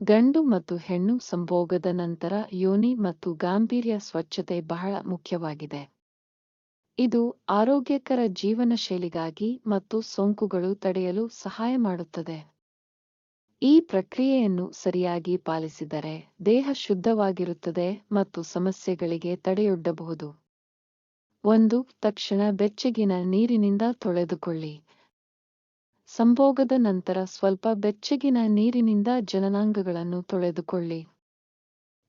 ಗಂಡು ಮತ್ತು ಹೆಣ್ಣು ಸಂಭೋಗದ ನಂತರ ಯೋನಿ ಮತ್ತು ಗಾಂಭೀರ್ಯ ಸ್ವಚ್ಛತೆ ಬಹಳ ಮುಖ್ಯವಾಗಿದೆ. ಇದು ಆರೋಗ್ಯಕರ ಜೀವನ ಶೈಲಿಗಾಗಿ ಮತ್ತು ಸೋಂಕುಗಳು ತಡೆಯಲು ಸಹಾಯ ಮಾಡುತ್ತದೆ. ಈ ಪ್ರಕ್ರಿಯೆಯನ್ನು ಸರಿಯಾಗಿ ಪಾಲಿಸಿದರೆ ದೇಹ ಶುದ್ಧವಾಗಿರುತ್ತದೆ ಮತ್ತು ಸಮಸ್ಯೆಗಳಿಗೆ ತಡೆಯೊಡ್ಡಬಹುದು. ಒಂದು, ತಕ್ಷಣ ಬೆಚ್ಚಗಿನ ನೀರಿನಿಂದ ತೊಳೆದುಕೊಳ್ಳಿ. ಸಂಭೋಗದ ನಂತರ ಸ್ವಲ್ಪ ಬೆಚ್ಚಗಿನ ನೀರಿನಿಂದ ಜನನಾಂಗಗಳನ್ನು ತೊಳೆದುಕೊಳ್ಳಿ.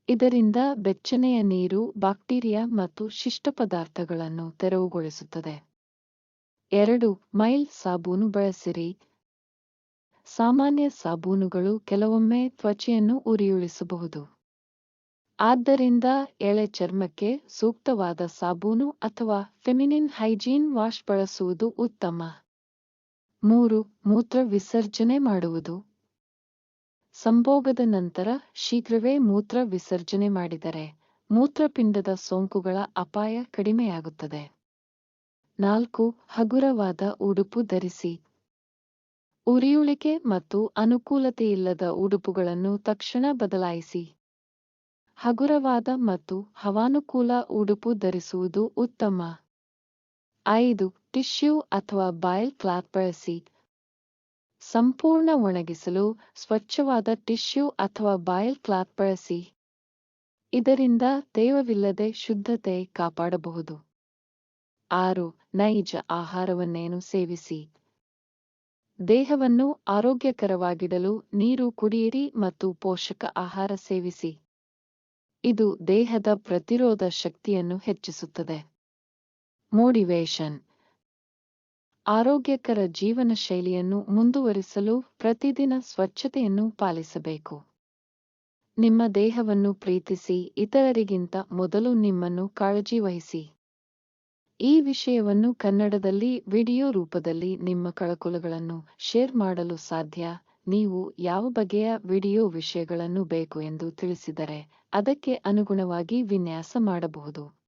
ಇದರಿಂದ ಬೆಚ್ಚನೆಯ ನೀರು, ಬ್ಯಾಕ್ಟೀರಿಯಾ ಮತ್ತು ಶಿಷ್ಟ ಪದಾರ್ಥಗಳನ್ನು ತೆರವುಗೊಳಿಸುತ್ತದೆ. ಎರಡು, ಮೈಲ್ ಸಾಬೂನು ಬಳಸಿರಿ. ಸಾಮಾನ್ಯ ಸಾಬೂನುಗಳು ಕೆಲವೊಮ್ಮೆ ತ್ವಚೆಯನ್ನು ಉರಿಯುಳಿಸಬಹುದು. ಆದ್ದರಿಂದ ಎಳೆ ಚರ್ಮಕ್ಕೆ ಸೂಕ್ತವಾದ ಸಾಬೂನು ಅಥವಾ ಫೆಮಿನಿನ್ ಹೈಜೀನ್ ವಾಶ್ ಬಳಸುವುದು ಉತ್ತಮ. ಮೂರು, ಮೂತ್ರ ವಿಸರ್ಜನೆ ಮಾಡುವುದು. ಸಂಭೋಗದ ನಂತರ ಶೀಘ್ರವೇ ಮೂತ್ರ ವಿಸರ್ಜನೆ ಮಾಡಿದರೆ ಮೂತ್ರಪಿಂಡದ ಸೋಂಕುಗಳ ಅಪಾಯ ಕಡಿಮೆಯಾಗುತ್ತದೆ. ನಾಲ್ಕು, ಹಗುರವಾದ ಉಡುಪು ಧರಿಸಿ. ಉರಿಯುಳಿಕೆ ಮತ್ತು ಅನುಕೂಲತೆಯಿಲ್ಲದ ಉಡುಪುಗಳನ್ನು ತಕ್ಷಣ ಬದಲಾಯಿಸಿ. ಹಗುರವಾದ ಮತ್ತು ಹವಾನುಕೂಲ ಉಡುಪು ಧರಿಸುವುದು ಉತ್ತಮ. ಐದು ಟಿಶ್ಯೂ ಅಥವಾ ಬಾಯಲ್ ಕ್ಲಾತ್ ಬಳಸಿ ಸಂಪೂರ್ಣ ಒಣಗಿಸಲು ಸ್ವಚ್ಛವಾದ ಟಿಶ್ಯೂ ಅಥವಾ ಬಾಯಲ್ ಕ್ಲಾತ್ ಬಳಸಿ ಇದರಿಂದ ತೇವವಿಲ್ಲದೆ ಶುದ್ಧತೆ ಕಾಪಾಡಬಹುದು. ಆರು, ನೈಜ ಆಹಾರವನ್ನೇನು ಸೇವಿಸಿ. ದೇಹವನ್ನು ಆರೋಗ್ಯಕರವಾಗಿಡಲು ನೀರು ಕುಡಿಯಿರಿ ಮತ್ತು ಪೋಷಕ ಆಹಾರ ಸೇವಿಸಿ. ಇದು ದೇಹದ ಪ್ರತಿರೋಧ ಶಕ್ತಿಯನ್ನು ಹೆಚ್ಚಿಸುತ್ತದೆ. ಮೋಟಿವೇಶನ್ ಆರೋಗ್ಯಕರ ಜೀವನ ಶೈಲಿಯನ್ನು ಮುಂದುವರಿಸಲು ಪ್ರತಿದಿನ ಸ್ವಚ್ಛತೆಯನ್ನು ಪಾಲಿಸಬೇಕು. ನಿಮ್ಮ ದೇಹವನ್ನು ಪ್ರೀತಿಸಿ, ಇತರರಿಗಿಂತ ಮೊದಲು ನಿಮ್ಮನ್ನು ಕಾಳಜಿ ವಹಿಸಿ. ಈ ವಿಷಯವನ್ನು ಕನ್ನಡದಲ್ಲಿ ವಿಡಿಯೋ ರೂಪದಲ್ಲಿ ನಿಮ್ಮ ಕಳಕುಲಗಳನ್ನು ಶೇರ್ ಮಾಡಲು ಸಾಧ್ಯ. ನೀವು ಯಾವ ಬಗೆಯ ವಿಡಿಯೋ ವಿಷಯಗಳನ್ನು ಬೇಕು ಎಂದು ತಿಳಿಸಿದರೆ ಅದಕ್ಕೆ ಅನುಗುಣವಾಗಿ ವಿನ್ಯಾಸ ಮಾಡಬಹುದು.